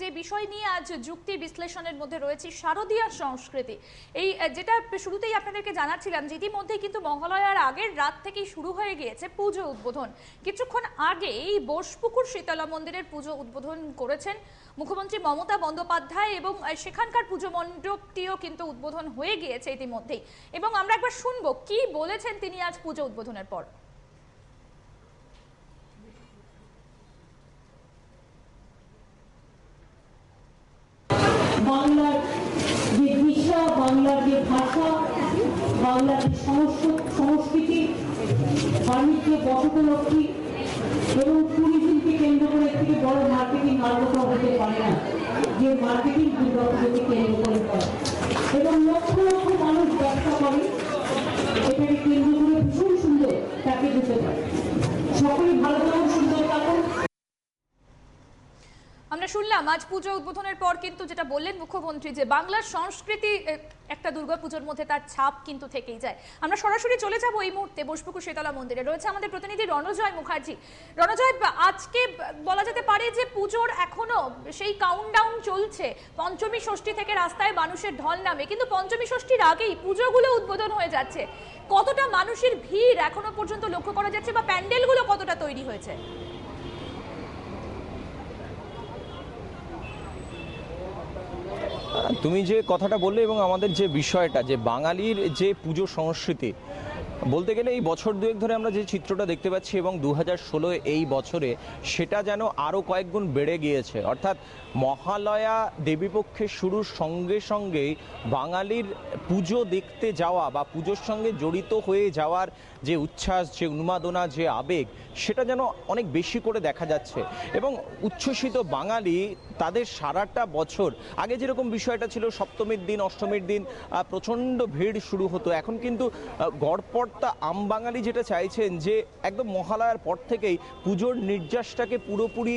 যে বিষয় নিয়ে আজ যুক্তি বিশ্লেষণের মধ্যে রয়েছে শারদীয়া সংস্কৃতি। এই যেটা শুরুতেই আপনাদেরকে জানাচ্ছিলাম যে ইতিমধ্যে কিন্তু মহালয়ার আগের রাত থেকেই শুরু হয়ে গিয়েছে পুজো উদ্বোধন। কিছুক্ষণ আগে এই বোসপুকুর শীতলা মন্দিরের পুজো উদ্বোধন করেছেন মুখ্যমন্ত্রী মমতা বন্দ্যোপাধ্যায় এবং সেখানকার পুজো মণ্ডপটিও কিন্তু উদ্বোধন হয়ে গিয়েছে ইতিমধ্যেই। এবং আমরা একবার শুনব কি বলেছেন তিনি আজ পুজো উদ্বোধনের পর। বাংলার যে দিশা, বাংলার যে ভাষা, বাংলার যে সংস্কৃ- সংস্কৃতি, বাণিজ্য, বসতলক্ষ্মী এবং ট্যুরিজমকে কেন্দ্র করে থেকে বড় মার্কেটিং আর হতে পারে না। যে মার্কেটিং দুর্গাপুজোকে কেন্দ্র করে এবং লক্ষ লক্ষ মানুষ ব্যবসা করে। এটাকে কেন্দ্র করে ভীষণ সুন্দর তাকে দিতে পারে। সকলেই ভালো সুন্দর শুনলাম, আজ পুজো উদ্বোধনের পর কিন্তু যেটা বললেন মুখ্যমন্ত্রী, যে বাংলার সংস্কৃতি একটা দুর্গাপুজোর মধ্যে তার ছাপ কিন্তু থেকেই যায়। আমরা সরাসরি চলে যাব এই মুহূর্তে বসপুকুর শীতলা মন্দিরে। রয়েছে আমাদের প্রতিনিধি রণজয় মুখার্জি। রণজয় আজকে বলা যেতে পারে যে পুজোর এখনও সেই কাউন্টডাউন চলছে। পঞ্চমী ষষ্ঠী থেকে রাস্তায় মানুষের ঢল নামে। কিন্তু পঞ্চমী ষষ্ঠীর আগেই পুজোগুলো উদ্বোধন হয়ে যাচ্ছে। কতটা মানুষের ভিড় এখনও পর্যন্ত লক্ষ্য করা যাচ্ছে বা প্যান্ডেলগুলো কতটা তৈরি হয়েছে? তুমি যে কথাটা বললে এবং আমাদের যে বিষয়টা যে বাঙালির যে পুজো সংস্কৃতি বলতে গেলে এই বছর দুয়েক ধরে আমরা যে চিত্রটা দেখতে পাচ্ছি এবং দু হাজার ষোলো এই বছরে সেটা যেন আরও কয়েক গুণ বেড়ে গিয়েছে। অর্থাৎ মহালয়া দেবীপক্ষের শুরুর সঙ্গে সঙ্গেই বাঙালির পুজো দেখতে যাওয়া বা পুজোর সঙ্গে জড়িত হয়ে যাওয়ার যে উচ্ছ্বাস যে উন্মাদনা যে আবেগ সেটা যেন অনেক বেশি করে দেখা যাচ্ছে। এবং উচ্ছ্বসিত বাঙালি তাদের সারাটা বছর আগে যেরকম বিষয়টা ছিল সপ্তমীর দিন অষ্টমীর দিন প্রচণ্ড ভিড় শুরু হতো। এখন কিন্তু আহ, আম বাঙালি যেটা চাইছেন যে একদম মহালয়ার পর থেকেই পুজোর নির্যাসটাকে পুরোপুরি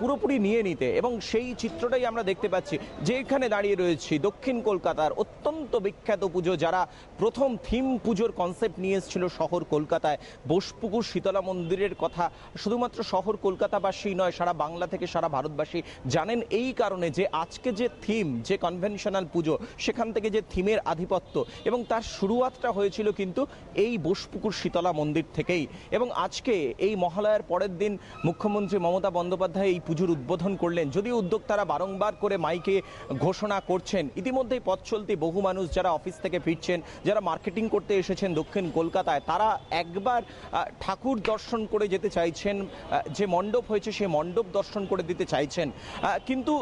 পুরোপুরি নিয়ে নিতে। এবং সেই চিত্রটাই আমরা দেখতে পাচ্ছি যে এখানে দাঁড়িয়ে রয়েছি দক্ষিণ কলকাতার অত্যন্ত বিখ্যাত পুজো যারা প্রথম থিম পুজোর কনসেপ্ট নিয়ে এসেছিল শহর কলকাতায়। বোসপুকুর শীতলা মন্দিরের কথা শুধুমাত্র শহর কলকাতাবাসী নয়, সারা বাংলা থেকে সারা ভারতবাসী জানেন এই কারণে যে আজকে যে থিম যে কনভেনশনাল পুজো, সেখান থেকে যে থিমের আধিপত্য এবং তার শুরুয়াতটা হয়েছিল কিন্তু এই বোসপুকুর শীতলা মন্দির থেকেই। এবং আজকে এই মহালয়ার পরের দিন মুখ্যমন্ত্রী মমতা বন্দ্যোপাধ্যায় এই পুজোর উদ্বোধন করলেন। যদিও উদ্যোক্তারা বারংবার করে মাইকে ঘোষণা করছেন, ইতিমধ্যেই পথ চলতি বহু মানুষ যারা অফিস থেকে ফিরছেন, যারা মার্কেটিং করতে এসেছেন দক্ষিণ কলকাতায়, তারা একবার ঠাকুর দর্শন করে যেতে চাইছেন যে মণ্ডপ হয়েছে সেই মণ্ডপ দর্শন করে দিতে চাইছেন। কিন্তু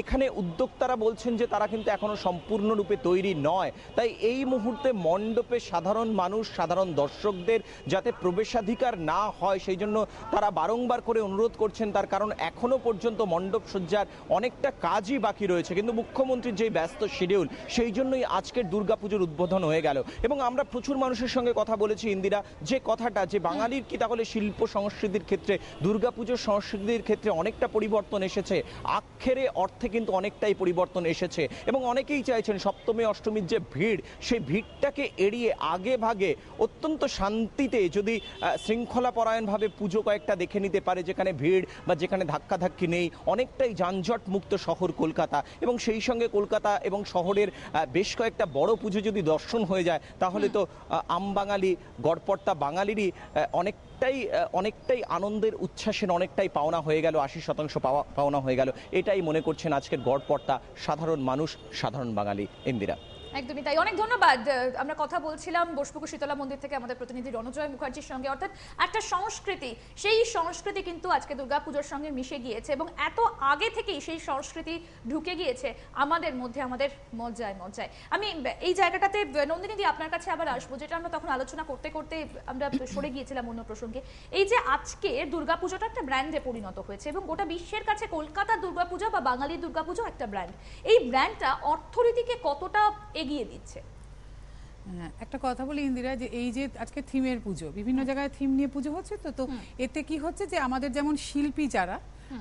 এখানে উদ্যোক্তারা বলছেন যে তারা কিন্তু এখনও সম্পূর্ণরূপে তৈরি নয়। তাই এই মুহূর্তে মণ্ডপে সাধারণ মানুষ, সাধারণ দর্শকদের যাতে প্রবেশাধিকার না হয়, সেই জন্য তারা বারংবার করে অনুরোধ করছেন। তার কারণ এখনও পর্যন্ত মণ্ডপ সজ্জার অনেকটা কাজই বাকি রয়েছে। কিন্তু মুখ্যমন্ত্রীর যে ব্যস্ত শিডিউল সেই জন্যই আজকের দুর্গাপুজোর উদ্বোধন হয়ে গেল। এবং আমরা প্রচুর মানুষের সঙ্গে কথা বলেছি, ইন্দিরা, যে কথাটা, যে বাঙালির কি তাহলে শিল্প সংস্কৃতির ক্ষেত্রে, দুর্গাপুজোর সংস্কৃতির ক্ষেত্রে অনেকটা পরিবর্তন এসেছে? আক্ষেরে অর্থে কিন্তু অনেকটাই পরিবর্তন এসেছে। এবং অনেকেই চাইছেন সপ্তমী, অষ্টমীর যে ভিড়, সেই ভিড়টাকে এড়িয়ে আগে ভাগে অত্যন্ত শান্তিতে যদি আহ, শৃঙ্খলা পরায়ণভাবে পুজো কয়েকটা দেখে নিতে পারে যেখানে ভিড় বা যেখানে ধাক্কাধাক্কি নেই অনেকটাই যানজট মুক্ত শহর কলকাতা। এবং সেই সঙ্গে কলকাতা এবং শহরের বেশ কয়েকটা বড় পুজো যদি দর্শন হয়ে যায় তাহলে তো আহ, আম বাঙালি গড়পড়তা বাঙালিরই আহ, অনেকটাই অনেকটাই আনন্দের উচ্ছ্বাসের অনেকটাই পাওনা হয়ে গেল আশি শতাংশ পাওয়া পাওনা হয়ে গেল। এটাই মনে করছেন আজকের গড়পড়তা সাধারণ মানুষ সাধারণ বাঙালি ইন্দিরা। একদমই তাই। অনেক ধন্যবাদ। আমরা কথা বলছিলাম বসপুকুর শীতলা মন্দির থেকে আমাদের প্রতিনিধি রণজয় মুখার্জির সঙ্গে। অর্থাৎ একটা সংস্কৃতি, সেই সংস্কৃতি কিন্তু আজকে দুর্গাপুজোর সঙ্গে মিশে গিয়েছে এবং এত আগে থেকেই সেই সংস্কৃতি ঢুকে গিয়েছে আমাদের মধ্যে, আমাদের মজ্জায় মজ্জায়। আমি, এই জায়গাটাতে নন্দিনী দি আপনার কাছে আবার আসব, যেটা আমরা তখন আলোচনা করতে করতে আমরা সরে গিয়েছিলাম অন্য প্রসঙ্গে। এই যে আজকে দুর্গাপুজোটা একটা ব্র্যান্ডে পরিণত হয়েছে এবং গোটা বিশ্বের কাছে কলকাতার দুর্গাপূজা বা বাঙালি দুর্গাপুজো একটা ব্র্যান্ড এই ব্র্যান্ডটা অর্থনীতিকে কতটা এগিয়ে দিচ্ছে। একটা কথা বলি ইন্দিরা যে এই যে আজকে থিমের পুজো বিভিন্ন জায়গায় থিম নিয়ে পুজো হচ্ছে তো তো এতে কি হচ্ছে যে আমাদের যেমন শিল্পী যারা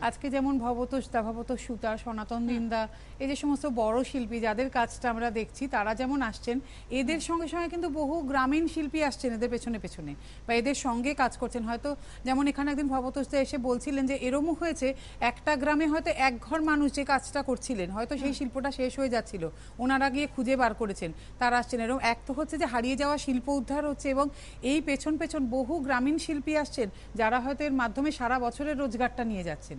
আজকে যেমন ভবতোষ দা ভবতোষ সুতার সনাতন দিনদা এই যে সমস্ত বড় শিল্পী যাদের কাজটা আমরা দেখছি তারা যেমন আসছেন এদের সঙ্গে সঙ্গে কিন্তু বহু গ্রামীণ শিল্পী আসছেন এদের পেছনে পেছনে বা এদের সঙ্গে কাজ করছেন। হয়তো যেমন এখানে একদিন ভবতোষ দা এসে বলছিলেন যে এরমও হয়েছে একটা গ্রামে হয়তো এক ঘর মানুষ যে কাজটা করছিলেন হয়তো সেই শিল্পটা শেষ হয়ে যাচ্ছিল ওনারা গিয়ে খুঁজে বার করেছেন তারা আসছেন। এরকম এক তো হচ্ছে যে হারিয়ে যাওয়া শিল্প উদ্ধার হচ্ছে এবং এই পেছন পেছন বহু গ্রামীণ শিল্পী আসছেন যারা হয়তো এর মাধ্যমে সারা বছরের রোজগারটা নিয়ে যাচ্ছেন।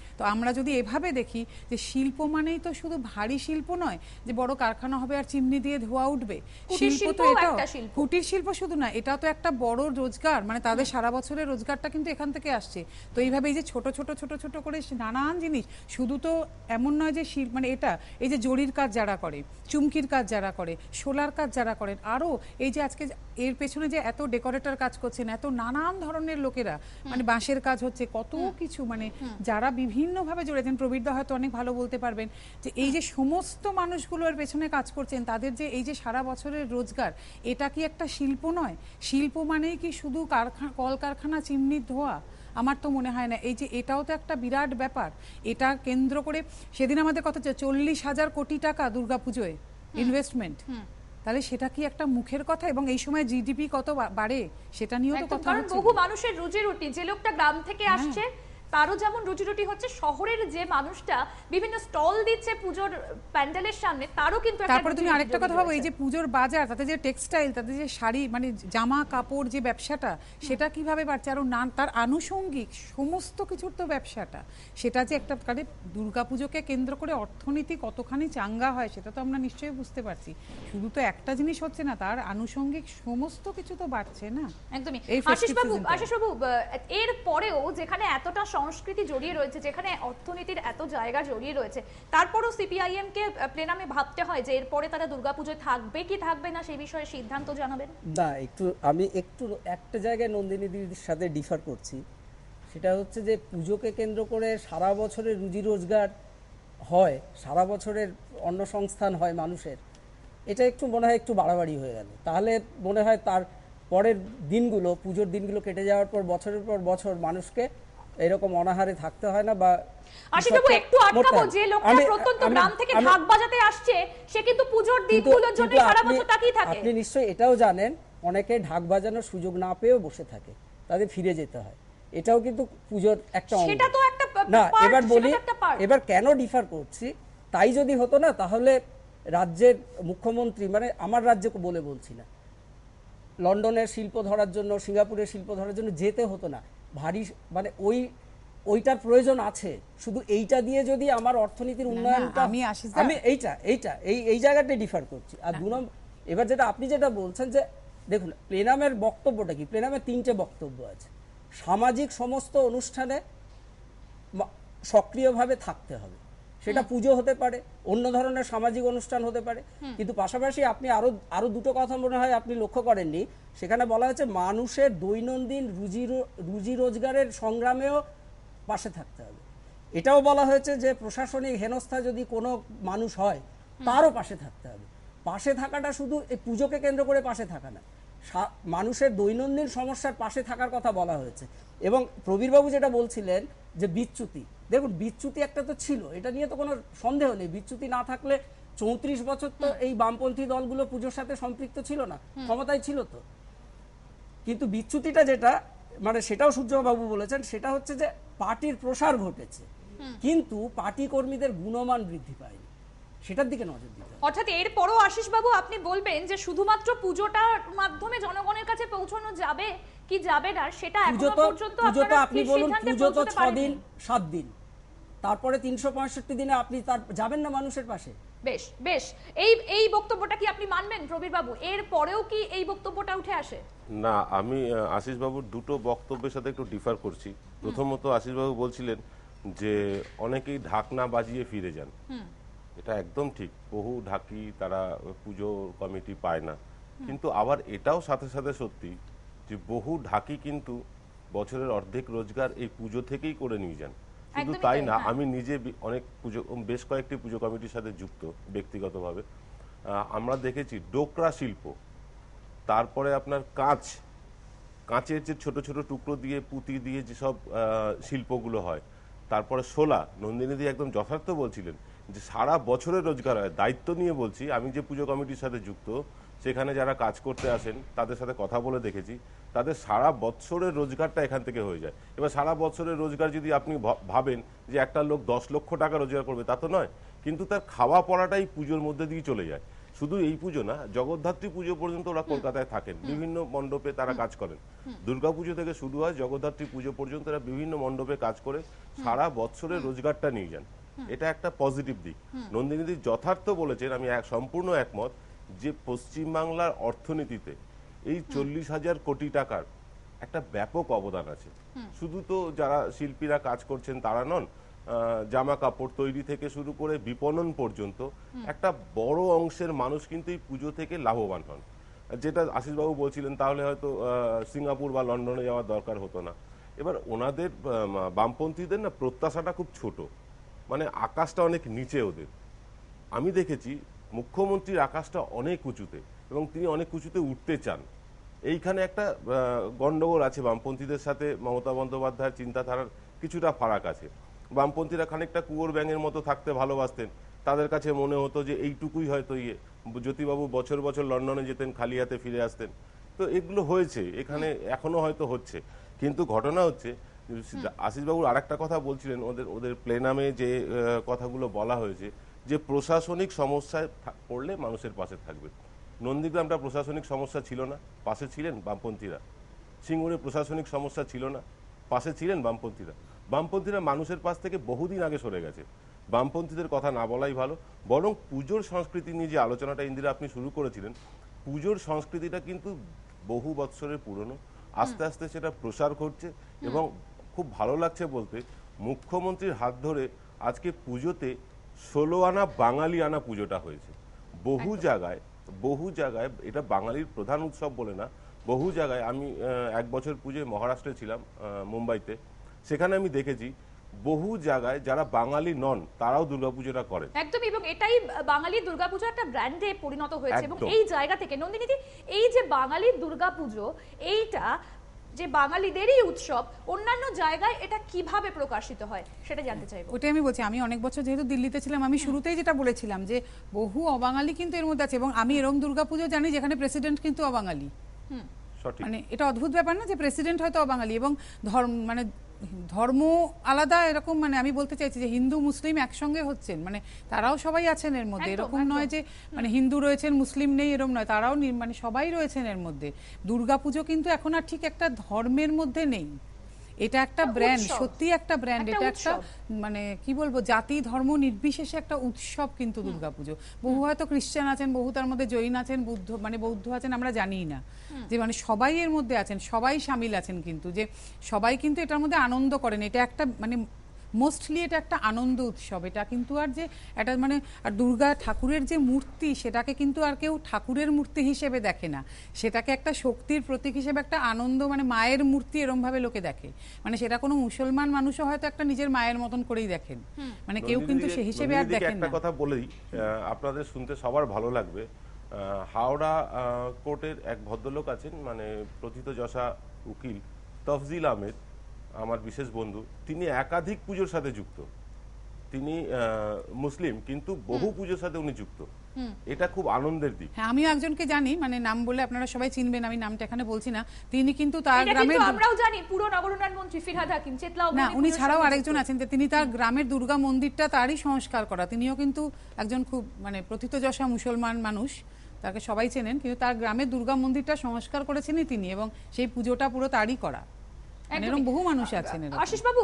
তো আমরা যদি এভাবে দেখি যে শিল্প মানেই তো শুধু ভারী শিল্প নয় যে বড় কারখানা হবে আর চিমনি দিয়ে ধোয়া উঠবে। শিল্প তো এটাও কুটির শিল্প শুধু না এটা তো একটা বড় রোজগার। মানে তাদের সারা বছরের রোজগারটা কিন্তু এখান থেকে আসছে। তো এইভাবে এই যে ছোট ছোট ছোট ছোট করে নানান জিনিস শুধু তো এমন নয় যে শিল্প মানে এটা এই যে জরির কাজ যারা করে চুমকির কাজ যারা করে সোলার কাজ যারা করেন আরও এই যে আজকে এর পেছনে যে এত ডেকোরেটর কাজ করছেন এত নানান ধরনের লোকেরা মানে বাঁশের কাজ হচ্ছে কত কিছু মানে যারা বিভিন্নভাবে জড়েছেন। প্রবীরদা হয়তো অনেক ভালো বলতে পারবেন যে এই যে সমস্ত মানুষগুলো এর পেছনে কাজ করছেন তাদের যে এই যে সারা বছরের রোজগার এটা কি একটা শিল্প নয়? শিল্প মানেই কি শুধু কারখানা কলকারখানা চিমনির ধোয়া? আমার তো মনে হয় না। এই যে এটাও তো একটা বিরাট ব্যাপার। এটা কেন্দ্র করে সেদিন আমাদের কথা হচ্ছে চল্লিশ হাজার কোটি টাকা দুর্গাপুজোয় ইনভেস্টমেন্ট তাহলে সেটা কি একটা মুখের কথা? এবং এই সময় জিডিপি কত বাড়ে? সেটা নিয়েও তো কথা বহু মানুষের রুজি রুটি। যে লোকটা গ্রাম থেকে হ্যাঁ। আসছে তারও যেমন রুজি রুটি হচ্ছে শহরের যে মানুষটা বিভিন্ন স্টল দিচ্ছে পুজোর প্যান্ডেলের সামনে তারও কিন্তু তারপরে তুমি আরেকটা কথা ভাবো এই যে পুজোর বাজার তাতে যে টেক্সটাইল তাতে যে শাড়ি মানে জামা কাপড় যে ব্যবসাটা সেটা কীভাবে বাড়ছে? আরও না তার আনুষঙ্গিক সমস্ত কিছুর তো ব্যবসাটা। সেটা যে একটা কারে দুর্গাপুজোকে কেন্দ্র করে অর্থনীতি কতখানি চাঙ্গা হয় সেটা তো আমরা নিশ্চয়ই বুঝতে পারছি। শুধু তো একটা জিনিস হচ্ছে না তার আনুষঙ্গিক সমস্ত কিছু তো বাড়ছে না? একদমই। আশিস বাবু আশিস বাবু এর পরেও যেখানে এতটা সংস্কৃতি জড়িয়ে রয়েছে, যেখানে অর্থনীতির এত জায়গা জড়িয়ে রয়েছে। তারপরও সিপিআইএম কে প্লেনামে ভাবতে হয় যে এরপরে তারা দুর্গাপুজোয় থাকবে কি থাকবে না, সেই বিষয়ে সিদ্ধান্ত জানাবেন? না, একটু, আমি একটু, একটা জায়গায় নন্দিনী দিদির সাথে ডিফার করছি। সেটা হচ্ছে যে পুজোকে কেন্দ্র করে সারা বছরের রুজি রোজগার হয়, সারা বছরের অন্ন সংস্থান হয় মানুষের। এটা একটু মনে হয় একটু বাড়াবাড়ি হয়ে গেল। তাহলে মনে হয় তার পরের দিনগুলো, পুজোর দিনগুলো কেটে যাওয়ার পর, বছরের পর বছর মানুষকে এরকম অনাহারে থাকতে হয় না বা আশিস একটু আটকাবো যে লোকটা প্রত্যন্ত গ্রাম থেকে ঢাক বাজাতে আসছে সে কিন্তু পুজোর দিনগুলোর জন্য সারা আপনি- বছর তাকিয়ে থাকে। আপনি নিশ্চয়ই এটাও জানেন অনেকে ঢাক বাজানোর সুযোগ না পেয়েও বসে থাকে তাদের ফিরে যেতে হয়। এটাও কিন্তু পুজোর একটা অঙ্গ। সেটা তো একটা না এবার বলি। এবার কেন ডিফার করছি? তাই যদি হতো না তাহলে রাজ্যের মুখ্যমন্ত্রী মানে আমার রাজ্যকে বলে বলছি না। লন্ডনের শিল্প ধরার জন্য সিঙ্গাপুরের শিল্প ধরার জন্য যেতে হতো না। ভারী মানে ওই ওইটার প্রয়োজন আছে। শুধু এইটা দিয়ে যদি আমার অর্থনীতির উন্নয়নটা আমি আমি এইটা এইটা এই এই জায়গাটাই ডিফার করছি। আর দু নম্বর এবার যেটা আপনি যেটা বলছেন যে দেখুন প্লেনামের বক্তব্যটা কি? প্লেনামের তিনটে বক্তব্য আছে। সামাজিক সমস্ত অনুষ্ঠানে সক্রিয়ভাবে থাকতে হবে। সেটা পুজো হতে পারে অন্য ধরনের সামাজিক অনুষ্ঠান হতে পারে। কিন্তু পাশাপাশি আপনি আরও আরও দুটো কথা মনে হয় আপনি লক্ষ্য করেননি। সেখানে বলা হয়েছে মানুষের দৈনন্দিন রুজি রুজি রোজগারের সংগ্রামেও পাশে থাকতে হবে। এটাও বলা হয়েছে যে প্রশাসনিক হেনস্থা যদি কোনো মানুষ হয় তারও পাশে থাকতে হবে। পাশে থাকাটা শুধু এই পুজোকে কেন্দ্র করে পাশে থাকা না মানুষের দৈনন্দিন সমস্যার পাশে থাকার কথা বলা হয়েছে। এবং প্রবীরবাবু যেটা বলছিলেন যে বিচ্যুতি। দেখুন বিচ্যুতি একটা তো ছিল এটা নিয়ে তো কোনো সন্দেহ নেই। বিচ্যুতি না থাকলে চৌত্রিশ বছর তো এই বামপন্থী দলগুলো পুজোর সাথে সম্পৃক্ত ছিল না ক্ষমতায় ছিল তো। কিন্তু বিচ্যুতিটা যেটা মানে সেটাও সূর্যবাবু বলেছেন সেটা হচ্ছে যে পার্টির প্রসার ঘটেছে কিন্তু পার্টি কর্মীদের গুণমান বৃদ্ধি পায়নি। সেটার দিকে নজর দিতে অর্থাৎ এরপরও আশিস বাবু আপনি বলবেন যে শুধুমাত্র পুজোটার মাধ্যমে জনগণের কাছে পৌঁছানো যাবে কি যাবে না সেটা এখনও পর্যন্ত পুজো তো আপনারা আপনি বলুন পুজো তো পৌঁছতে ছ পারেননি? দিন সাত দিন। তারপরে তিনশো পঁয়ষট্টি দিনে আপনি তার যাবেন না মানুষের পাশে? বেশ বেশ। এই এই বক্তব্যটা কি আপনি মানবেন প্রবীর বাবু এর পরেও কি এই বক্তব্যটা উঠে আসে? না আমি আহ, আশিসবাবুর দুটো বক্তব্যের সাথে একটু ডিফার করছি। প্রথমত আশিসবাবু বলছিলেন যে অনেকেই ঢাকনা বাজিয়ে ফিরে যান। এটা একদম ঠিক। বহু ঢাকি তারা পুজো কমিটি পায় না। কিন্তু আবার এটাও সাথে সাথে সত্যি যে বহু ঢাকি কিন্তু বছরের অর্ধেক রোজগার এই পুজো থেকেই করে নিয়ে যান। শুধু তাই না হ্যাঁ। আমি নিজে অনেক পুজো বেশ কয়েকটি পুজো কমিটির সাথে যুক্ত ব্যক্তিগতভাবে। আমরা দেখেছি ডোকরা শিল্প তারপরে আপনার কাঁচ কাঁচের যে ছোট ছোট টুকরো দিয়ে পুঁতি দিয়ে যেসব শিল্পগুলো হয় তারপরে শোলা নন্দিনীদি একদম যথার্থ বলছিলেন যে সারা বছরের রোজগার হয়। দায়িত্ব নিয়ে বলছি আমি যে পুজো কমিটির সাথে যুক্ত সেখানে যারা কাজ করতে আসেন তাদের সাথে কথা বলে দেখেছি তাদের সারা বছরের রোজগারটা এখান থেকে হয়ে যায়। এবার সারা বছরের রোজগার যদি আপনি ভাবেন যে একটা লোক দশ লক্ষ টাকা রোজগার করবে তা তো নয়। কিন্তু তার খাওয়া পড়াটাই পুজোর মধ্যে দিয়ে চলে যায়। শুধু এই পুজো না জগদ্ধাত্রী পুজো পর্যন্ত ওরা কলকাতায় থাকেন। বিভিন্ন মণ্ডপে তারা কাজ করেন। দুর্গাপুজো থেকে শুরু হয় জগদ্ধাত্রী পুজো পর্যন্ত এরা বিভিন্ন মণ্ডপে কাজ করে সারা বছরের রোজগারটা নিয়ে যান। এটা একটা পজিটিভ দিক। নন্দিনীদি যথার্থ বলেছেন আমি এক সম্পূর্ণ একমত যে পশ্চিমবাংলার অর্থনীতিতে এই চল্লিশ হাজার কোটি টাকার একটা ব্যাপক অবদান আছে। শুধু তো যারা শিল্পীরা কাজ করছেন তারা নন জামা কাপড় তৈরি থেকে শুরু করে বিপণন পর্যন্ত একটা বড় অংশের মানুষ কিন্তু এই পুজো থেকে লাভবান হন। যেটা আশিসবাবু বলছিলেন তাহলে হয়তো সিঙ্গাপুর বা লন্ডনে যাওয়ার দরকার হতো না। এবার ওনাদের বামপন্থীদের না প্রত্যাশাটা খুব ছোট। মানে আকাশটা অনেক নিচে ওদের। আমি দেখেছি মুখ্যমন্ত্রীর আকাশটা অনেক উঁচুতে এবং তিনি অনেক উঁচুতে উঠতে চান। এইখানে একটা গণ্ডগোল আছে। বামপন্থীদের সাথে মমতা বন্দ্যোপাধ্যায়ের চিন্তাধারার কিছুটা ফারাক আছে। বামপন্থীরা খানিকটা কুয়োর ব্যাঙের মতো থাকতে ভালোবাসতেন। তাদের কাছে মনে হতো যে এইটুকুই হয়তো ইয়ে জ্যোতিবাবু বছর বছর লন্ডনে যেতেন খালি হাতে ফিরে আসতেন। তো এগুলো হয়েছে এখানে এখনও হয়তো হচ্ছে। কিন্তু ঘটনা হচ্ছে আশিসবাবুর আরেকটা কথা বলছিলেন ওদের ওদের প্লেনামে যে কথাগুলো বলা হয়েছে যে প্রশাসনিক সমস্যায় পড়লে মানুষের পাশে থাকবে। নন্দীগ্রামটা প্রশাসনিক সমস্যা ছিল না, পাশে ছিলেন বামপন্থীরা। সিঙ্গুরে প্রশাসনিক সমস্যা ছিল না, পাশে ছিলেন বামপন্থীরা। বামপন্থীরা মানুষের পাশ থেকে বহুদিন আগে সরে গেছে। বামপন্থীদের কথা না বলাই ভালো, বরং পুজোর সংস্কৃতি নিয়ে যে আলোচনাটা ইন্দিরা আপনি শুরু করেছিলেন, পুজোর সংস্কৃতিটা কিন্তু বহু বৎসরের পুরনো। আস্তে আস্তে সেটা প্রসার ঘটছে এবং খুব ভালো লাগছে বলতে, মুখ্যমন্ত্রীর হাত ধরে আজকে পুজোতে ষোলো আনা বাঙালি আনা পুজোটা হয়েছে। বহু জায়গায় বহু জায়গায় এটা বাঙালির প্রধান উৎসব বলে না বহু জায়গায় আমি এক বছর পুজোয় মহারাষ্ট্রে ছিলাম মুম্বাইতে সেখানে আমি দেখেছি বহু জায়গায় যারা বাঙালি নন তারাও দুর্গাপুজোটা করে একদম এবং এটাই বাঙালি দুর্গাপুজো একটা ব্র্যান্ডে পরিণত হয়েছে এবং এই জায়গা থেকে নন্দিনীদি এই যে বাঙালির দুর্গাপুজো এইটা যে বাঙালিদেরই উৎসব অন্যান্য জায়গায় এটা কীভাবে প্রকাশিত হয় সেটা জানতে চাইব। ওটাই আমি বলছি আমি অনেক বছর যেহেতু দিল্লিতে ছিলাম আমি শুরুতেই যেটা বলেছিলাম যে বহু অবাঙালি কিন্তু এর মধ্যে আছে এবং আমি এরম দুর্গাপুজো জানি যেখানে প্রেসিডেন্ট কিন্তু অবাঙালি। সঠিক। মানে এটা অদ্ভুত ব্যাপার না যে প্রেসিডেন্ট হয়তো অবাঙালি এবং ধর্ম মানে ধর্ম আলাদা এরকম মানে আমি বলতে চাইছি যে হিন্দু মুসলিম একসঙ্গে হচ্ছেন মানে তারাও সবাই আছেন এর মধ্যে। এরকম নয় যে মানে হিন্দু রয়েছেন মুসলিম নেই এরকম নয়। তারাও মানে সবাই রয়েছেন এর মধ্যে। দুর্গাপুজো কিন্তু এখন আর ঠিক একটা ধর্মের মধ্যে নেই। এটা একটা ব্র্যান্ড সত্যি একটা ব্র্যান্ড এটা একটা মানে কি বলব জাতি ধর্ম নির্বিশেষে একটা উৎসব কিন্তু দুর্গাপুজো। বহু হয়তো খ্রিস্টান আছেন বহু তার মধ্যে জৈন আছেন বুদ্ধ মানে বৌদ্ধ আছেন আমরা জানি না। যে মানে সবাই এর মধ্যে আছেন সবাই সামিল আছেন কিন্তু যে সবাই কিন্তু এটার মধ্যে আনন্দ করেন। এটা একটা মানে মোস্টলি এটা একটা আনন্দ উৎসব। এটা কিন্তু আর যে এটা মানে আর দুর্গা ঠাকুরের যে মূর্তি সেটাকে কিন্তু আর কেউ ঠাকুরের মূর্তি হিসেবে দেখে না। সেটাকে একটা শক্তির প্রতীক হিসেবে একটা আনন্দ মানে মায়ের মূর্তি এরম ভাবে লোকে দেখে। মানে সেটা কোনো মুসলমান মানুষও হয়তো একটা নিজের মায়ের মতন করেই দেখেন। মানে কেউ কিন্তু সেই হিসেবে আর দেখেন একটা না। কথা বলেই আপনাদের শুনতে সবার ভালো লাগবে। আহ, হাওড়া কোর্টের এক ভদ্রলোক আছেন মানে প্রথিত যশা উকিল তফজিল আহমেদ। আমার বিশেষ বন্ধু তিনি একাধিক পুজোর সাথে যুক্ত। তিনি মুসলিম কিন্তু বহু পুজোর সাথে উনি যুক্ত। এটা খুব আনন্দের দিক। হ্যাঁ আমিও একজনকে জানি মানে নাম বলে আপনারা সবাই চিনবেন আমি নামটা এখানে বলছি না। তিনি কিন্তু তার গ্রামের আমরাও জানি পুরো নগর উন্নয়ন মন্ত্রী ফিরহাদ হাকিম চেতলা না উনি ছাড়াও আরেকজন আছেন যে তিনি তার গ্রামের দুর্গা মন্দিরটা তারই সংস্কার করা। তিনিও কিন্তু একজন খুব মানে প্রথিতযশা মুসলমান মানুষ তাকে সবাই চেনেন কিন্তু তার গ্রামের দুর্গা মন্দিরটা সংস্কার করেছেনই তিনি এবং সেই পুজোটা পুরো তারই করা। এরকম বহু মানুষ আছেন এরকম। আশিস বাবু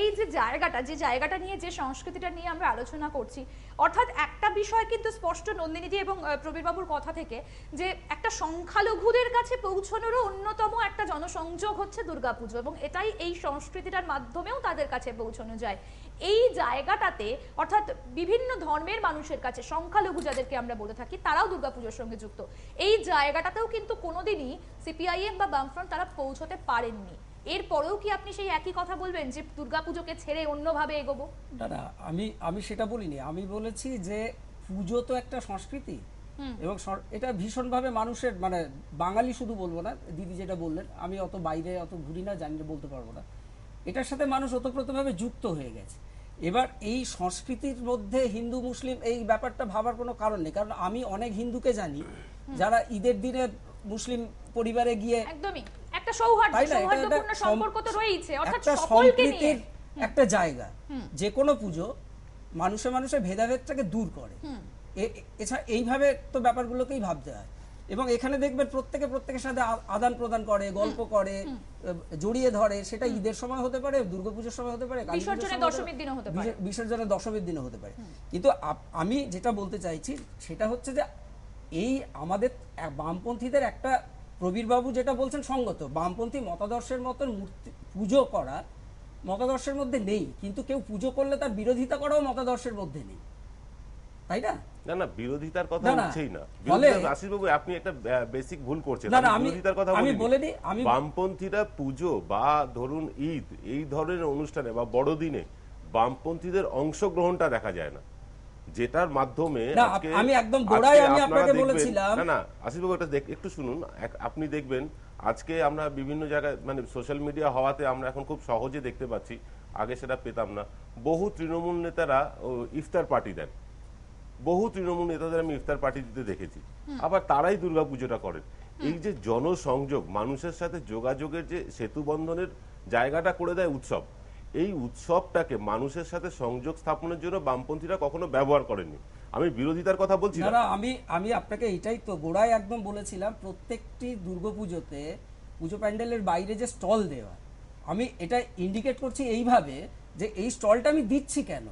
এই যে জায়গাটা যে জায়গাটা নিয়ে যে সংস্কৃতিটা নিয়ে আমরা আলোচনা করছি অর্থাৎ একটা বিষয় কিন্তু স্পষ্ট নন্দিনীদি এবং প্রবীর বাবুর কথা থেকে যে একটা সংখ্যালঘুদের কাছে পৌঁছানোরও অন্যতম একটা জনসংযোগ হচ্ছে দুর্গাপুজো এবং এটাই এই সংস্কৃতিটার মাধ্যমেও তাদের কাছে পৌঁছানো যায়। এই জায়গাটাতে অর্থাৎ বিভিন্ন ধর্মের মানুষের কাছে সংখ্যালঘু যাদেরকে আমরা বলে থাকি তারাও দুর্গাপুজোর সঙ্গে যুক্ত। এই জায়গাটাতেও কিন্তু কোনোদিনই সিপিআইএম বা বামফ্রন্ট তারা পৌঁছতে পারেননি। এরপরেও কি আপনি সেই একই কথা বলবেন যে দুর্গাপুজোকে ছেড়ে অন্যভাবে এগোবো? না না আমি আমি সেটা বলিনি। আমি বলেছি যে পুজো তো একটা সংস্কৃতি এবং এটা ভীষণভাবে মানুষের মানে বাঙালি শুধু বলব না দিদি যেটা বললেন আমি অত বাইরে অত ঘুরি না জানি বলতে পারব না। এটার সাথে মানুষ ওতপ্রোতভাবে যুক্ত হয়ে গেছে। এবার এই সংস্কৃতির মধ্যে হিন্দু মুসলিম এই ব্যাপারটা ভাবার কোনো কারণ নেই। কারণ আমি অনেক হিন্দুকে জানি যারা ঈদের দিনে মুসলিম পরিবারে গিয়ে একদমই। একটা সৌহার্দ্য সৌহার্দ্যপূর্ণ সম্পর্ক তো রয়েছে অর্থাৎ সকলকে নিয়ে। একটা জায়গা। যে কোনো পুজো মানুষে মানুষের ভেদাভেদটাকে দূর করে। এছাড়া এইভাবে তো ব্যাপারগুলোকেই ভাবতে হয়। এবং এখানে দেখবেন প্রত্যেকে প্রত্যেকের সাথে আদান প্রদান করে গল্প করে জড়িয়ে ধরে। সেটা ঈদের সময় হতে পারে দুর্গাপুজোর সময় হতে পারে বিসর্জনের সময় হতে দশমীর দিনও হতে পারে। বিসর্জনের দশমীর দিনও হতে পারে। কিন্তু আমি যেটা বলতে চাইছি সেটা হচ্ছে যে এই আমাদের বামপন্থীদের একটা প্রবীরবাবু যেটা বলছেন সঙ্গত। বামপন্থী মতাদর্শের মতন মূর্তি পুজো করা মতাদর্শের মধ্যে নেই কিন্তু কেউ পুজো করলে তার বিরোধিতা করাও মতাদর্শের মধ্যে নেই। তাই না? না না বিরোধিতার কথা না, না। উঠছেই না। ফলে- বিরোধিতা আপনি একটা বেসিক ভুল করছেন। না, না, আমি আমি- বিরোধিতার কথা আমি বলে দিই, আমি- বামপন্থীরা পুজো বা ধরুন ঈদ এই ধরনের অনুষ্ঠানে বা বড়দিনে বামপন্থীদের অংশগ্রহণটা দেখা যায় না। যেটার মাধ্যমে আমি একদম গোড়ায় আমি আপনাকে বলেছিলাম- না না আশিসবাবু এটা একটু শুনুন। আপনি দেখবেন আজকে আমরা বিভিন্ন জায়গায় মানে সোশ্যাল মিডিয়া হওয়াতে আমরা এখন খুব সহজে দেখতে পাচ্ছি আগে সেটা পেতাম না। বহু তৃণমূল নেতারা ইফতার পার্টি দেন। বহু তৃণমূল নেতাদের আমি ইফতার পার্টি দিতে দেখেছি। আবার তারাই দুর্গাপুজোটা করেন। এই যে জনসংযোগ মানুষের সাথে যোগাযোগের যে সেতু বন্ধনের জায়গাটা করে দেয় উৎসব এই উৎসবটাকে মানুষের সাথে সংযোগ স্থাপনের জন্য বামপন্থীরা কখনো ব্যবহার করেনি। আমি বিরোধিতার কথা বলছি না। আমি আমি আপনাকে এটাই তো গোড়ায় একদম বলেছিলাম প্রত্যেকটি দুর্গাপুজোতে পুজো প্যান্ডেলের বাইরে যে স্টল দেওয়া আমি এটা ইন্ডিকেট করছি এইভাবে যে এই স্টলটা আমি দিচ্ছি কেন?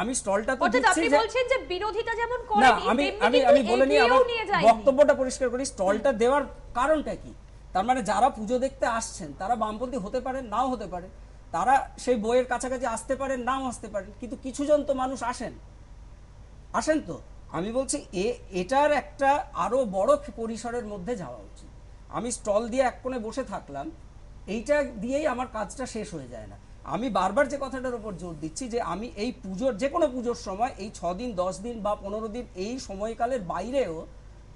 আমি স্টলটা তো দিচ্ছি আপনি বলছেন যে বিরোধিতা যেমন না আমি আমি আমি বলে নিই আমার বক্তব্যটা পরিষ্কার করি স্টলটা দেওয়ার কারণটা কি? তার মানে যারা পুজো দেখতে আসছেন তারা বামপন্থী হতে পারে নাও হতে পারে। তারা সেই বইয়ের কাছাকাছি আসতে পারেন, নাও আসতে পারেন, কিন্তু কিছুজন তো মানুষ আসেন। আসেন তো? আমি বলছি, এ, এটার একটা আরও বড় পরিসরের মধ্যে যাওয়া উচিত। আমি স্টল দিয়ে এক কোণে বসে থাকলাম, এইটা দিয়েই আমার কাজটা শেষ হয়ে যায় না। আমি বারবার যে কথাটার উপর জোর দিচ্ছি যে আমি এই পুজোর, যে কোনো পুজোর সময় এই দিন, দশ দিন বা পনেরো দিন এই সময়কালের বাইরেও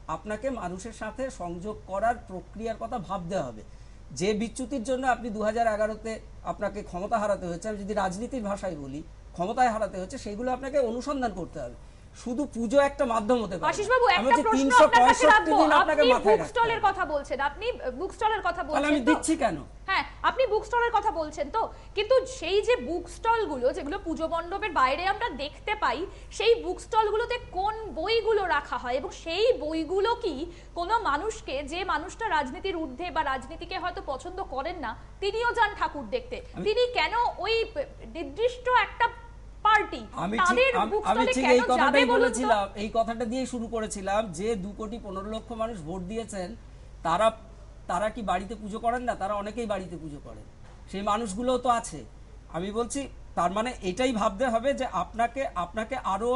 আপনাকে মানুষের সাথে সংযোগ করার প্রক্রিয়ার কথা ভাবতে হবে। যে বিচ্যুতির জন্য আপনি দু হাজার এগারোতে আপনাকে ক্ষমতা হারাতে হয়েছে। আমি যদি রাজনীতির ভাষায় বলি, ক্ষমতায় হারাতে হচ্ছে সেইগুলো আপনাকে অনুসন্ধান করতে হবে। শুধু পুজো একটা মাধ্যম হতে পারে আশিস বাবু একটা প্রশ্ন আপনার কাছে রাখব। আপনি বুক স্টলের কথা বলছেন আপনি বুক স্টলের কথা বলছেন আমি? দিচ্ছি কেন? হ্যাঁ আপনি বুক স্টলের কথা বলছেন তো? কিন্তু সেই যে বুক স্টলগুলো যেগুলো পুজো মণ্ডপের বাইরে আমরা দেখতে পাই সেই বুক স্টলগুলোতে কোন বইগুলো রাখা হয়? এবং সেই বইগুলো কি কোনো মানুষকে যে মানুষটা রাজনীতির ঊর্ধ্বে বা রাজনীতিকে হয়তো পছন্দ করেন না তিনিও যান ঠাকুর দেখতে। তিনি কেন ওই নির্দিষ্ট একটা পার্টি আমি তাদের আমি- ঠিক এই কথাটাই বলেছিলাম এই কথাটা দিয়ে শুরু করেছিলাম যে দু কোটি পনেরো লক্ষ মানুষ ভোট দিয়েছেন তারা তারা কি বাড়িতে পুজো করেন না? তারা অনেকেই বাড়িতে পুজো করেন। সেই মানুষগুলোও তো আছে। আমি বলছি তার মানে এটাই ভাবতে হবে যে আপনাকে আপনাকে আরও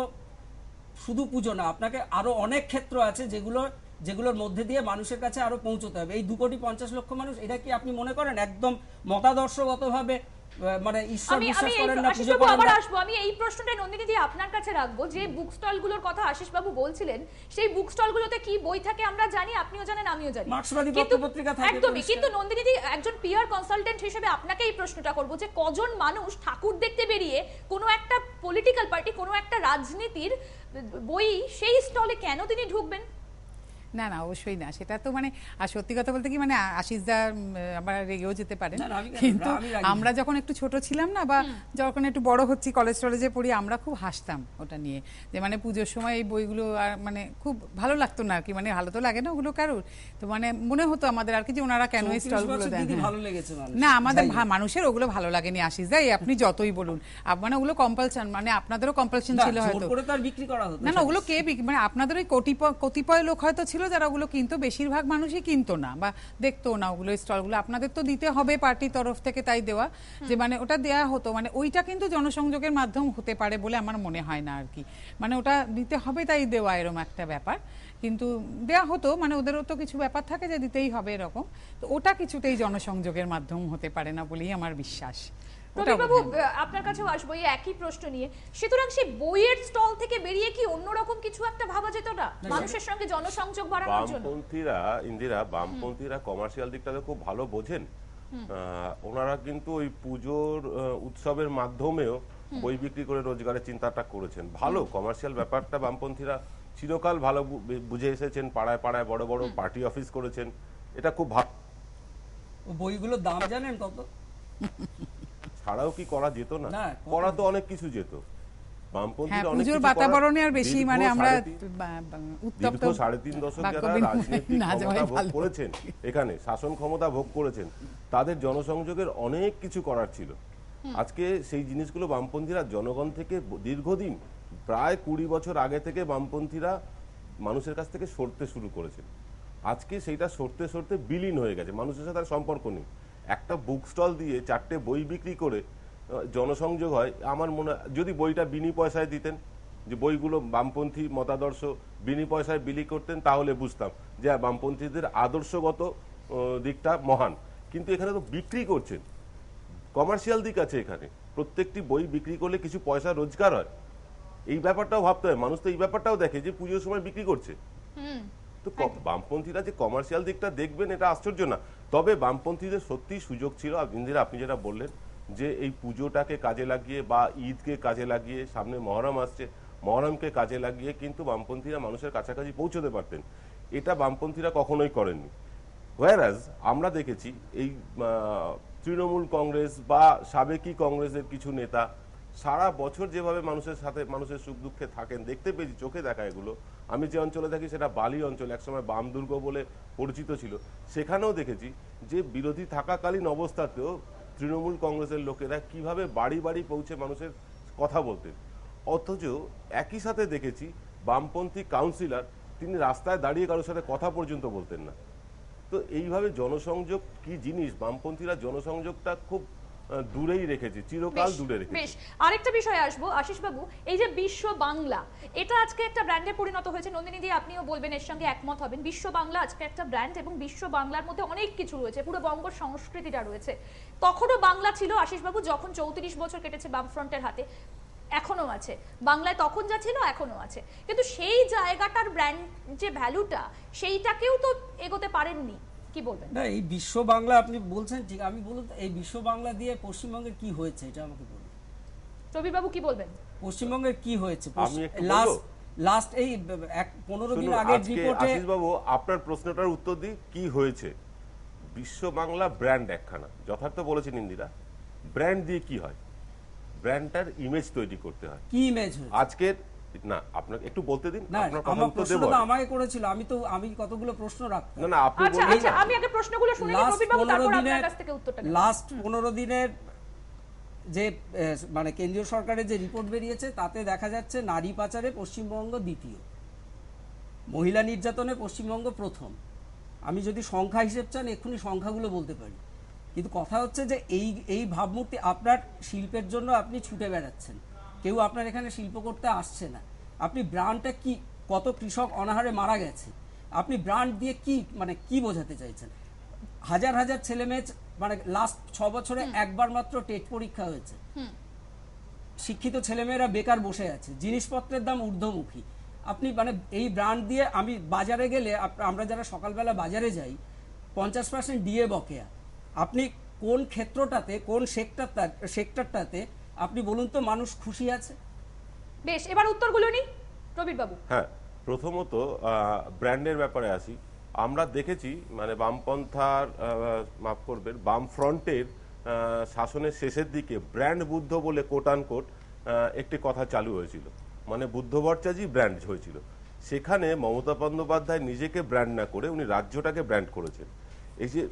শুধু পুজো না আপনাকে আরও অনেক ক্ষেত্র আছে যেগুলো যেগুলোর মধ্যে দিয়ে মানুষের কাছে আরও পৌঁছতে হবে। এই দু কোটি পঞ্চাশ লক্ষ মানুষ এটা কি আপনি মনে করেন? একদম মতাদর্শগতভাবে মানে ঈশ্বর বিশ্বাস করেন না পুজো করেন আবার আসব। আমি এই প্রশ্নটা নন্দিনী দি আপনার কাছে রাখব যে বুক স্টলগুলোর কথা আশিস বাবু বলছিলেন সেই বুক স্টল গুলোতে কি বই থাকে আমরা জানি আপনিও জানেন আমিও জানি। মার্ক্সবাদী কিন্তু- পত্রপত্রিকা থাকে একদমই। কিন্তু নন্দিনী দি একজন পিয়ার কনসালটেন্ট হিসেবে আপনাকে এই প্রশ্নটা করব যে কজন মানুষ ঠাকুর দেখতে বেরিয়ে কোনো একটা পলিটিক্যাল পার্টি কোনো একটা রাজনীতির বই সেই স্টলে কেন তিনি ঢুকবেন? না না অবশ্যই না। সেটা তো মানে আর সত্যি কথা বলতে কি মানে আশিস দা আবার রেগেও যেতে পারেন? কিন্তু। আমরা যখন একটু ছোট ছিলাম না বা যখন একটু বড় হচ্ছি কলেজ টলেজে পড়ি আমরা খুব হাসতাম ওটা নিয়ে। যে মানে পুজোর সময় এই বইগুলো আর মানে খুব ভালো লাগতো না আর কি। মানে ভালো তো লাগে না ওগুলো কারোর। তো মানে মনে হতো আমাদের আর কি যে ওনারা কেন এই 34 স্টলগুলো দেন। না। আমাদের মানুষের ওগুলো ভালো লাগেনি আশিস দাই আপনি যতই বলুন। আপ- মানে ওগুলো কম্পালশন মানে আপনাদেরও কম্পালশন ছিল হয়তো। না না ওগুলো কে মানে আপনাদের ওই কতিপয় কতিপয় লোক হয়তো ছিল যারা ওগুলো কিনতো বেশিরভাগ মানুষই কিনতো না বা দেখতো না ওগুলো স্টলগুলো। আপনাদের তো দিতে হবে পার্টির তরফ থেকে তাই দেওয়া যে মানে ওটা দেয়া হতো। মানে ওইটা কিন্তু জনসংযোগের মাধ্যম হতে পারে বলে আমার মনে হয় না আর কি। মানে ওটা দিতে হবে তাই দেওয়া এরকম একটা ব্যাপার। কিন্তু দেয়া হতো মানে ওদেরও তো কিছু ব্যাপার থাকে যে দিতেই হবে এরকম। তো ওটা কিছুতেই জনসংযোগের মাধ্যম হতে পারে না বলেই আমার বিশ্বাস। ওটা আপনার কাছেও আসব এই একই প্রশ্ন নিয়ে। সুতরাং সেই বইয়ের স্টল থেকে বেরিয়ে কি অন্যরকম কিছু একটা ভাবা যেত না? মানুষের সঙ্গে জনসংযোগ বাড়ানোর জন্য। বামপন্থীরা ইন্দিরা বামপন্থীরা কমার্শিয়াল দিকটাকে খুব ভালো বোঝেন। আহ, ওনারা কিন্তু ওই পুজোর উৎসবের মাধ্যমেও বই বিক্রি করে রোজগারের চিন্তাটা করেছেন। ভালো কমার্শিয়াল ব্যাপারটা বামপন্থীরা চিরকাল ভালো বুঝে এসেছেন পাড়ায় পাড়ায় বড় বড় পার্টি অফিস করেছেন। এটা খুব ভালো বইগুলোর দাম জানেন কত? ছাড়াও কি করা যেত না? করা তো অনেক কিছু যেত। হ্যাঁ বামপন্থীরা অনেক পুজোর কিছু করার- বাতাবরণে আর বেশি মানে আমরা সাড়ে তিন- বা- বা- উত্তপ্ত দীর্ঘ সাড়ে তিন দশক যারা রাজনৈতিক ক্ষমতা ভোগ করেছেন এখানে শাসন ক্ষমতা ভোগ করেছেন তাদের জনসংযোগের অনেক কিছু করার ছিল। আজকে সেই জিনিসগুলো বামপন্থীরা জনগণ থেকে দীর্ঘদিন প্রায় কুড়ি বছর আগে থেকে বামপন্থীরা মানুষের কাছ থেকে সরতে শুরু করেছেন। আজকে সেইটা সরতে সরতে বিলীন হয়ে গেছে মানুষের সাথে আর সম্পর্ক নেই। একটা বুক স্টল দিয়ে চারটে বই বিক্রি করে জনসংযোগ হয়। আমার মনে যদি বইটা বিনি পয়সায় দিতেন যে বইগুলো বামপন্থী মতাদর্শ বিনি পয়সায় বিলি করতেন তাহলে বুঝতাম যে হ্যাঁ, বামপন্থীদের আদর্শগত দিকটা মহান। কিন্তু এখানে তো বিক্রি করছেন। কমার্শিয়াল দিক আছে এখানে। প্রত্যেকটি বই বিক্রি করলে কিছু পয়সা রোজগার হয়। এই ব্যাপারটাও ভাবতে হয়। মানুষ তো এই ব্যাপারটাও দেখে যে পুজোর সময় বিক্রি করছে। তো বামপন্থীরা যে কমার্শিয়াল দিকটা দেখবেন এটা আশ্চর্য না। তবে বামপন্থীদের সত্যি সুযোগ ছিল ইন্দিরা, আপনি যেটা বললেন যে এই পুজোটাকে কাজে লাগিয়ে বা ঈদকে কাজে লাগিয়ে, সামনে মহরম আসছে, মহরমকে কাজে লাগিয়ে কিন্তু বামপন্থীরা মানুষের কাছাকাছি পৌঁছতে পারতেন। এটা বামপন্থীরা কখনোই করেননি। হোয়ারাজ আমরা দেখেছি এই তৃণমূল কংগ্রেস বা সাবেকি কংগ্রেসের কিছু নেতা সারা বছর যেভাবে মানুষের সাথে, মানুষের সুখ দুঃখে থাকেন, দেখতে পেয়েছি, চোখে দেখা এগুলো। আমি যে অঞ্চলে থাকি সেটা বালি অঞ্চল, একসময় বাম দুর্গ বলে পরিচিত ছিল। সেখানেও দেখেছি যে বিরোধী থাকাকালীন অবস্থাতেও তৃণমূল কংগ্রেসের লোকেরা কীভাবে বাড়ি বাড়ি পৌঁছে মানুষের কথা বলতেন। অথচ একই সাথে দেখেছি বামপন্থী কাউন্সিলর, তিনি রাস্তায় দাঁড়িয়ে কারোর সাথে কথা পর্যন্ত বলতেন না। তো এইভাবে জনসংযোগ কি জিনিস? বামপন্থীরা জনসংযোগটা খুব দূরেই রেখেছে চিরকাল দূরে রেখেছে। বেশ। আরেকটা বিষয়ে আসব আশিস বাবু এই যে বিশ্ব বাংলা এটা আজকে একটা ব্র্যান্ডে পরিণত হয়েছে। নন্দিনী দিয়ে আপনিও বলবেন এর সঙ্গে একমত হবেন। বিশ্ব বাংলা আজকে একটা ব্র্যান্ড এবং বিশ্ব বাংলার মধ্যে অনেক কিছু রয়েছে পুরো বঙ্গ সংস্কৃতিটা রয়েছে। তখনও বাংলা ছিল আশিস বাবু যখন চৌত্রিশ বছর কেটেছে বামফ্রন্টের হাতে এখনও আছে। বাংলায় তখন যা ছিল এখনও আছে। কিন্তু সেই জায়গাটার ব্র্যান্ড যে ভ্যালুটা সেইটাকেও তো এগোতে পারেননি। কি বলবেন? না এই বিশ্ব বাংলা আপনি বলছেন ঠিক আমি বলুন এই বিশ্ব বাংলা দিয়ে পশ্চিমবঙ্গের কি হয়েছে এটা আমাকে বলুন। রবির বাবু কি বলবেন? পশ্চিমবঙ্গের কি হয়েছে? আমি লাস্ট লাস্ট এই এক পনেরো দিন আগের আজকে রিপোর্টে আশিসবাবু আপনার প্রশ্নটার উত্তর দিই কি হয়েছে? বিশ্ব বাংলা ব্র্যান্ড একখানা যথার্থ বলেছেন ইন্দিরা। ব্র্যান্ড দিয়ে কি হয়? ব্র্যান্ডটার ইমেজ তৈরি করতে হয়। কি ইমেজ আজকের না আপনাকে একটু বলতে দিন আপনার কথা উত্তর দেবো আমাকে করেছিল আমি তো আমি কতগুলো প্রশ্ন রাখতাম। না না আপনি আচ্ছা বললেন আচ্ছা আমি আগে প্রশ্নগুলো শুনে নিই বাবু তারপর আপনার কাছ থেকে উত্তরটা লাস্ট পনেরো দিনের যে মানে কেন্দ্রীয় সরকারের যে রিপোর্ট বেরিয়েছে তাতে দেখা যাচ্ছে নারী পাচারে পশ্চিমবঙ্গ দ্বিতীয়। মহিলা নির্যাতনে পশ্চিমবঙ্গ প্রথম। আমি যদি সংখ্যা হিসেব চান এক্ষুনি সংখ্যাগুলো বলতে পারি। কিন্তু কথা হচ্ছে যে এই এই ভাবমূর্তি আপনার শিল্পের জন্য আপনি ছুটে বেড়াচ্ছেন। কেউ আপনার এখানে শিল্প করতে আসছে না। আপনি ব্র্যান্ডটা কি কত কৃষক অনাহারে মারা গেছে? আপনি ব্র্যান্ড দিয়ে কি মানে কি বোঝাতে চাইছেন? হাজার হাজার ছেলে মেয়ে মানে লাস্ট ছ বছরে একবার মাত্র টেট পরীক্ষা হয়েছে। শিক্ষিত ছেলেমেয়েরা বেকার বসে আছে। জিনিসপত্রের দাম ঊর্ধ্বমুখী। আপনি মানে এই ব্র্যান্ড দিয়ে আমি বাজারে গেলে আমরা যারা সকালবেলা বাজারে যাই পঞ্চাশ পার্সেন্ট ডিএ বকেয়া। আপনি কোন ক্ষেত্রটাতে কোন সেক্টরটা সেক্টরটাতে আপনি বলুন তো মানুষ খুশি আছে? বেশ এবার উত্তরগুলো নিই। রবির বাবু হ্যাঁ প্রথমত ব্র্যান্ডের ব্যাপারে আসি। আমরা দেখেছি মানে বামপন্থার মাফ করবেন বাম ফ্রন্টের শাসনের শেষের দিকে ব্র্যান্ড বুদ্ধ বলে কোট আন কোট একটি কথা চালু হয়েছিল। মানে বুদ্ধ ভট্টাচার্য ব্র্যান্ড হয়েছিল। সেখানে মমতা বন্দ্যোপাধ্যায় নিজেকে ব্র্যান্ড না করে উনি রাজ্যটাকে ব্র্যান্ড করেছেন। এই যে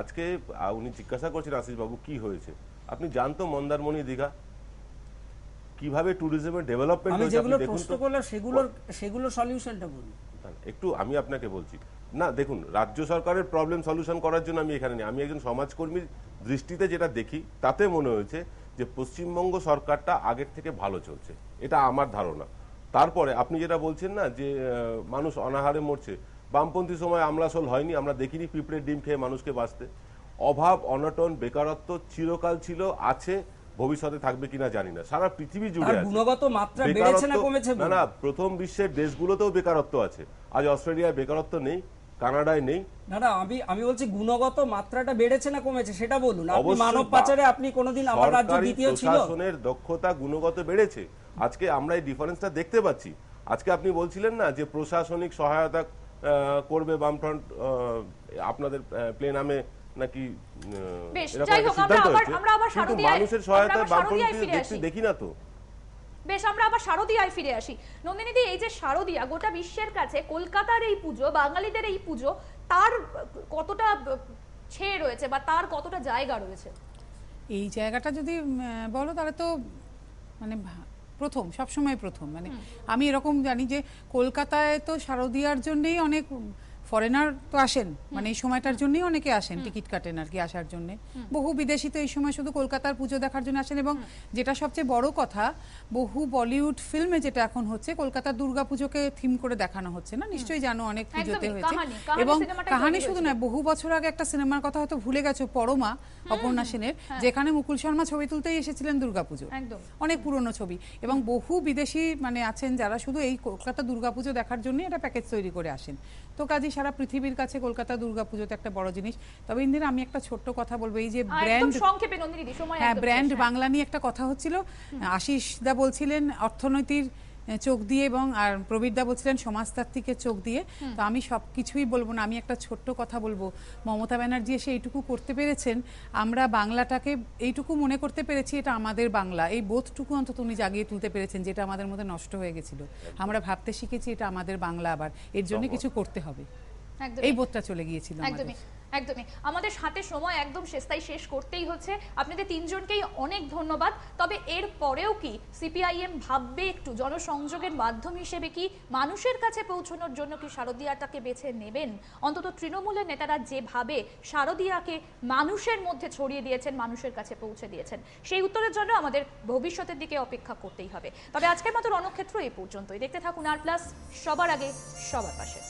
আজকে উনি জিজ্ঞাসা করছেন আশিস বাবু কি হয়েছে? আপনি জানতো মন্দারমণি দীঘা? কীভাবে ট্যুরিজমের ডেভেলপমেন্ট আমি হয়েছে আপনি যেগুলো দেখুন প্রশ্ন তো। করলাম সেগুলোর সেগুলো সলিউশনটা বলুন। একটু আমি আপনাকে বলছি। না দেখুন রাজ্য সরকারের প্রবলেম সলিউশন করার জন্য আমি এখানে নেই। আমি একজন সমাজকর্মীর দৃষ্টিতে যেটা দেখি তাতে মনে হয়েছে যে পশ্চিমবঙ্গ সরকারটা আগের থেকে ভালো চলছে। এটা আমার ধারণা। তারপরে আপনি যেটা বলছেন না যে মানুষ অনাহারে মরছে। বামপন্থী সময় আমলাসল হয়নি আমরা দেখিনি পিঁপড়ের ডিম খেয়ে মানুষকে বাঁচতে। অভাব অনটন বেকারত্ব চিরকাল ছিল আছে ভবিষ্যতে থাকবে কিনা জানি না। সারা পৃথিবী জুড়ে গুণগত মাত্রা বেড়েছে না কমেছে না না প্রথম বিশ্বের দেশগুলোতেও বেকারত্ব আছে। আজ অস্ট্রেলিয়ায় বেকারত্ব নেই কানাডায় নেই। না না আমি আমি বলছি গুণগত মাত্রাটা বেড়েছে না কমেছে সেটা বলুন। আপনি মানব পাচারে আপনি কোনোদিন আমার রাজ্য দ্বিতীয় ছিল। প্রশাসনের দক্ষতা গুণগত বেড়েছে। আজকে আমরা এই ডিফারেন্সটা দেখতে পাচ্ছি। আজকে আপনি বলছিলেন না যে প্রশাসনিক সহায়তা করবে বামফ্রন্ট আপনাদের প্লেনামে নাকি মানুষের আমরা সহায়তা আবার বামফ্রন্ট শারদীয়ায় ফিরে দেখতে আসি। দেখি না তো। বেশ আমরা আবার শারদীয়ায় ফিরে আসি। নন্দিনীদি এই যে শারদীয়া গোটা বিশ্বের কাছে কলকাতার এই পুজো বাঙালিদের এই পুজো তার কতটা ছেয়ে রয়েছে বা তার কতটা জায়গা রয়েছে? এই জায়গাটা যদি আহ, বলো তাহলে তো মানে প্রথম সবসময় প্রথম। মানে আমি এরকম জানি যে কলকাতায় তো শারদীয়ার জন্যই অনেক ফরেনার তো আসেন। মানে এই সময়টার জন্যই অনেকে আসেন টিকিট কাটেন আর কি আসার জন্য। বহু বিদেশি তো এই সময় শুধু কলকাতার পুজো দেখার জন্য আসেন এবং যেটা সবচেয়ে বড় কথা বহু বলিউড ফিল্মে যেটা এখন হচ্ছে কলকাতার দুর্গা পুজোকে থিম করে দেখানো হচ্ছে না? নিশ্চয়ই জানো অনেক পুজোতে হয়েছে। এবং কাহানি শুধু হয়েছিল। না বহু বছর আগে একটা সিনেমার কথা হয়তো ভুলে গেছো পরমা অপর্ণা সেনের যেখানে মুকুল শর্মা ছবি তুলতেই এসেছিলেন দুর্গাপুজো। অনেক পুরনো ছবি। এবং বহু বিদেশি মানে আছেন যারা শুধু এই কলকাতা দুর্গাপুজো দেখার জন্য এটা প্যাকেজ তৈরি করে আসেন। তো কাজে সারা পৃথিবীর কাছে কলকাতা দুর্গাপুজোতে একটা বড় জিনিস। তবে ইন্দিরা আমি একটা ছোট্ট কথা বলব এই যে ব্র্যান্ড সংক্ষেপে নন্দিনী সময় হ্যাঁ ব্র্যান্ড। বাংলা নিয়ে একটা কথা হচ্ছিল। আশিস দা বলছিলেন অর্থনীতির আহ, চোখ দিয়ে এবং আর প্রবীর দা বলছিলেন সমাজতাত্ত্বিকের চোখ দিয়ে। তো আমি সব কিছুই বলব না আমি একটা ছোট্ট কথা বলব। মমতা ব্যানার্জি এসে এইটুকু করতে পেরেছেন। আমরা বাংলাটাকে এইটুকু মনে করতে পেরেছি এটা আমাদের বাংলা। এই বোধটুকু অন্তত উনি জাগিয়ে তুলতে পেরেছেন যেটা আমাদের মধ্যে নষ্ট হয়ে গেছিল। আমরা ভাবতে শিখেছি এটা আমাদের বাংলা আবার। এর জন্য কিছু করতে হবে। এই বোধটা চলে গিয়েছিল আমাদের। একদমই। একদমই। আমাদের সাথে সময় একদম শেষ, তাই শেষ করতেই হচ্ছে। আপনাদের তিনজনকেই অনেক ধন্যবাদ। তবে এর পরেও কি সিপিআইএম ভাববে একটু? জনসংযোগের মাধ্যম হিসেবে কি মানুষের কাছে পৌঁছানোর জন্য কি শারদীয়াটাকে বেছে নেবেন? অন্তত তৃণমূলের নেতারা যেভাবে শারদীয়াকে মানুষের মধ্যে ছড়িয়ে দিয়েছেন, মানুষের কাছে পৌঁছে দিয়েছেন, সেই উত্তরের জন্য আমাদের ভবিষ্যতের দিকে অপেক্ষা করতেই হবে। তবে আজকের মতো রণক্ষেত্র এই পর্যন্তই। দেখতে থাকুন আর প্লাস সবার আগে সবার পাশে।